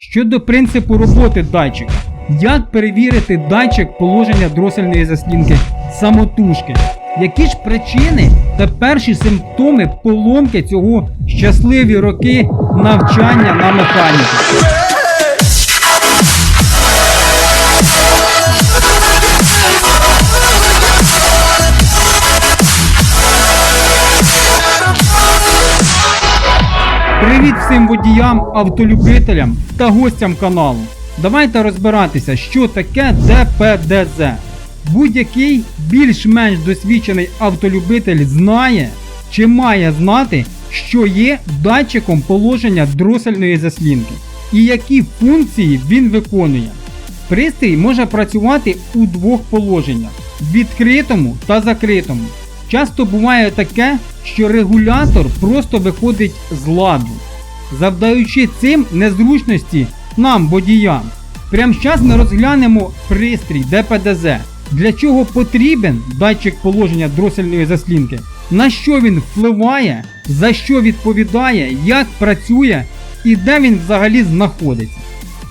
Щодо принципу роботи датчика, як перевірити датчик положення дросельної заслінки самотужки? Які ж причини та перші симптоми поломки цього щасливі роки навчання на механіку? Всім водіям, автолюбителям та гостям каналу. Давайте розбиратися, що таке ДПДЗ. Будь-який більш-менш досвідчений автолюбитель знає чи має знати, що є датчиком положення дросельної заслінки і які функції він виконує. Пристрій може працювати у двох положеннях відкритому та закритому. Часто буває таке, що регулятор просто виходить з ладу, завдаючи цим незручності нам, водіям. Прямо зараз ми розглянемо пристрій ДПДЗ, для чого потрібен датчик положення дросельної заслінки, на що він впливає, за що відповідає, як працює і де він взагалі знаходиться.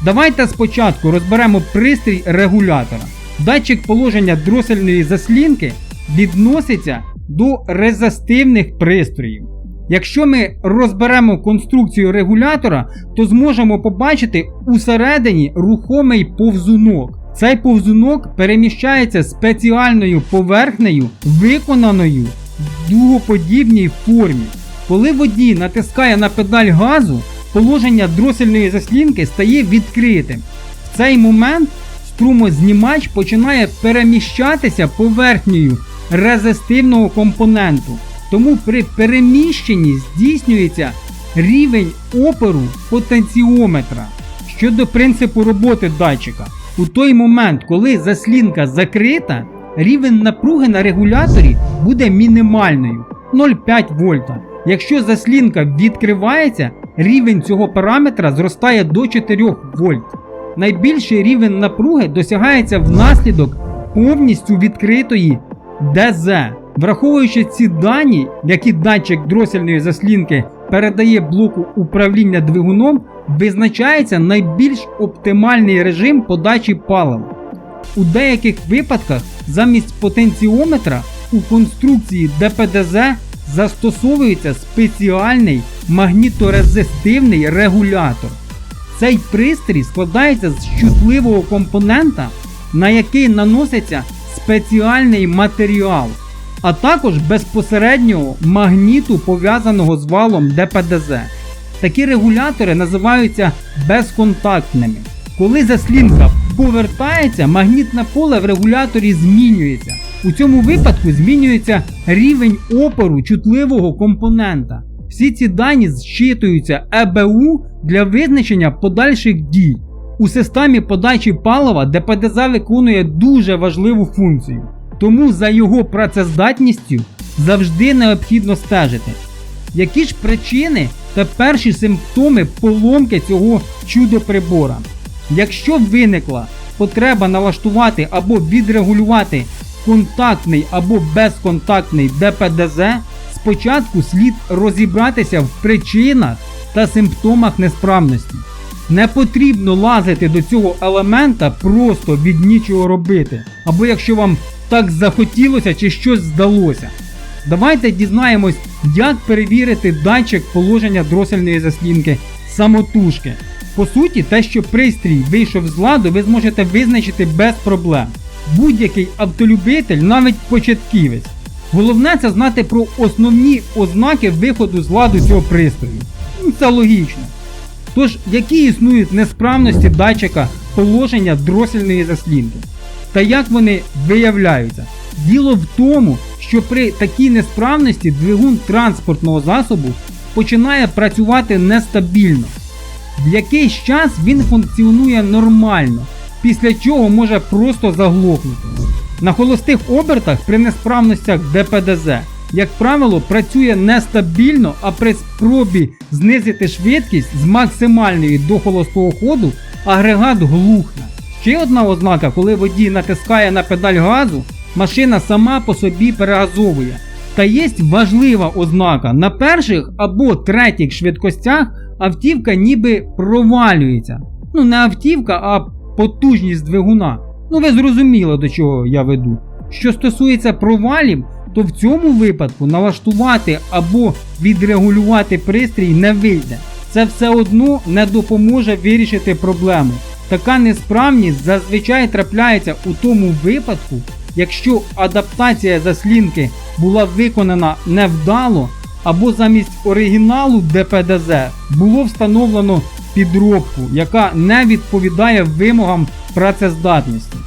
Давайте спочатку розберемо пристрій регулятора. Датчик положення дросельної заслінки відноситься до резистивних пристроїв. Якщо ми розберемо конструкцію регулятора, то зможемо побачити усередині рухомий повзунок. Цей повзунок переміщається спеціальною поверхнею, виконаною в дугоподібній формі. Коли водій натискає на педаль газу, положення дросельної заслінки стає відкритим. В цей момент струмознімач починає переміщатися поверхнею резистивного компоненту. Тому при переміщенні здійснюється рівень опору потенціометра. Щодо принципу роботи датчика, у той момент, коли заслінка закрита, рівень напруги на регуляторі буде мінімальною 0,5 вольта. Якщо заслінка відкривається, рівень цього параметра зростає до 4 вольт. Найбільший рівень напруги досягається внаслідок повністю відкритої ДЗ. Враховуючи ці дані, які датчик дросельної заслінки передає блоку управління двигуном, визначається найбільш оптимальний режим подачі палива. У деяких випадках замість потенціометра у конструкції ДПДЗ застосовується спеціальний магніторезистивний регулятор. Цей пристрій складається з чутливого компонента, на який наноситься спеціальний матеріал, а також безпосереднього магніту пов'язаного з валом ДПДЗ. Такі регулятори називаються безконтактними. Коли заслінка повертається, магнітне поле в регуляторі змінюється. У цьому випадку змінюється рівень опору чутливого компонента. Всі ці дані зчитуються ЕБУ для визначення подальших дій. У системі подачі палива ДПДЗ виконує дуже важливу функцію, тому за його працездатністю завжди необхідно стежити. Які ж причини та перші симптоми поломки цього чудо-прибора? Якщо виникла потреба налаштувати або відрегулювати контактний або безконтактний ДПДЗ, спочатку слід розібратися в причинах та симптомах несправності. Не потрібно лазити до цього елемента просто від нічого робити, або якщо вам так захотілося чи щось здалося. Давайте дізнаємось, як перевірити датчик положення дросельної заслінки самотужки. По суті, те, що пристрій вийшов з ладу, ви зможете визначити без проблем. Будь-який автолюбитель, навіть початківець. Головне це знати про основні ознаки виходу з ладу цього пристрою. Ну, Це логічно. Тож, які існують несправності датчика положення дросельної заслінки? Та як вони виявляються? Діло в тому, що при такій несправності двигун транспортного засобу починає працювати нестабільно. В якийсь час він функціонує нормально, після чого може просто заглохнути. На холостих обертах при несправностях ДПДЗ, як правило, працює нестабільно, а при спробі знизити швидкість з максимальної до холостого ходу агрегат глухне. Ще одна ознака, коли водій натискає на педаль газу, машина сама по собі перегазовує. Та є важлива ознака: на перших або третіх швидкостях автівка ніби провалюється. Ну, не автівка, а потужність двигуна. Ну, ви зрозуміли, до чого я веду. Що стосується провалів, то в цьому випадку налаштувати або відрегулювати пристрій не вийде. Це все одно не допоможе вирішити проблему. Така несправність зазвичай трапляється у тому випадку, якщо адаптація заслінки була виконана невдало, або замість оригіналу ДПДЗ було встановлено підробку, яка не відповідає вимогам працездатності.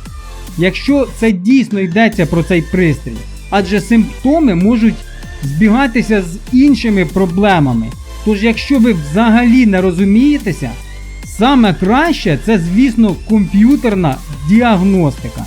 Якщо це дійсно йдеться про цей пристрій, адже симптоми можуть збігатися з іншими проблемами. Тож, якщо ви взагалі не розумієтеся, саме краще це, звісно, комп'ютерна діагностика.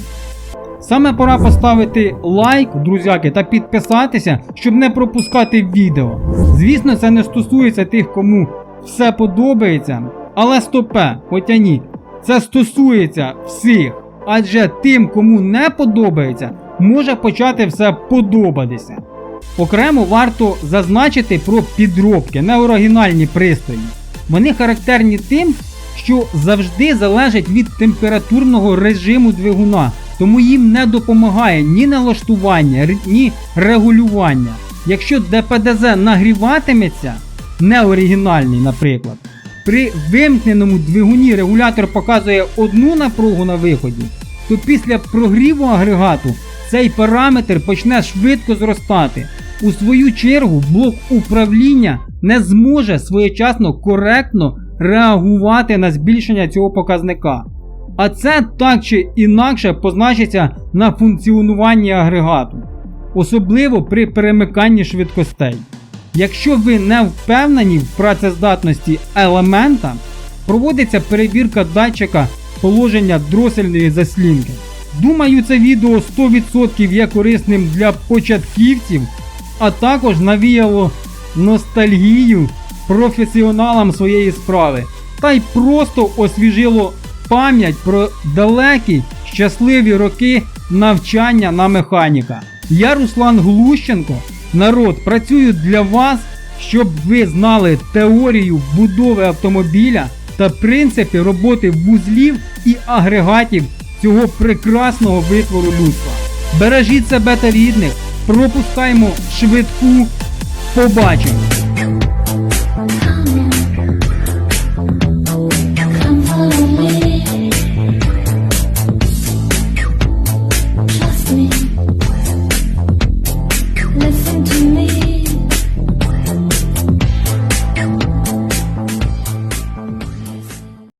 Саме пора поставити лайк, друзяки, та підписатися, щоб не пропускати відео. Звісно, це не стосується тих, кому все подобається, але стопе, хоча ні, це стосується всіх. Адже тим, кому не подобається, може почати все подобатися. Окремо варто зазначити про підробки, неоригінальні пристрої. Вони характерні тим, що завжди залежать від температурного режиму двигуна, тому їм не допомагає ні налаштування, ні регулювання. Якщо ДПДЗ нагріватиметься, неоригінальний, наприклад, при вимкненому двигуні регулятор показує одну напругу на виході, то після прогріву агрегату цей параметр почне швидко зростати. У свою чергу блок управління не зможе своєчасно коректно реагувати на збільшення цього показника. А це так чи інакше позначиться на функціонуванні агрегату, особливо при перемиканні швидкостей. Якщо ви не впевнені в працездатності елемента, проводиться перевірка датчика положення дросельної заслінки. Думаю, це відео 100% є корисним для початківців, а також навіяло ностальгію професіоналам своєї справи, та й просто освіжило пам'ять про далекі щасливі роки навчання на механіка. Я Руслан Глущенко. Народ, працюю для вас, щоб ви знали теорію будови автомобіля та принципи роботи вузлів і агрегатів цього прекрасного витвору людства. Бережіть себе та рідних, пропускаймо швидку. Побачимо!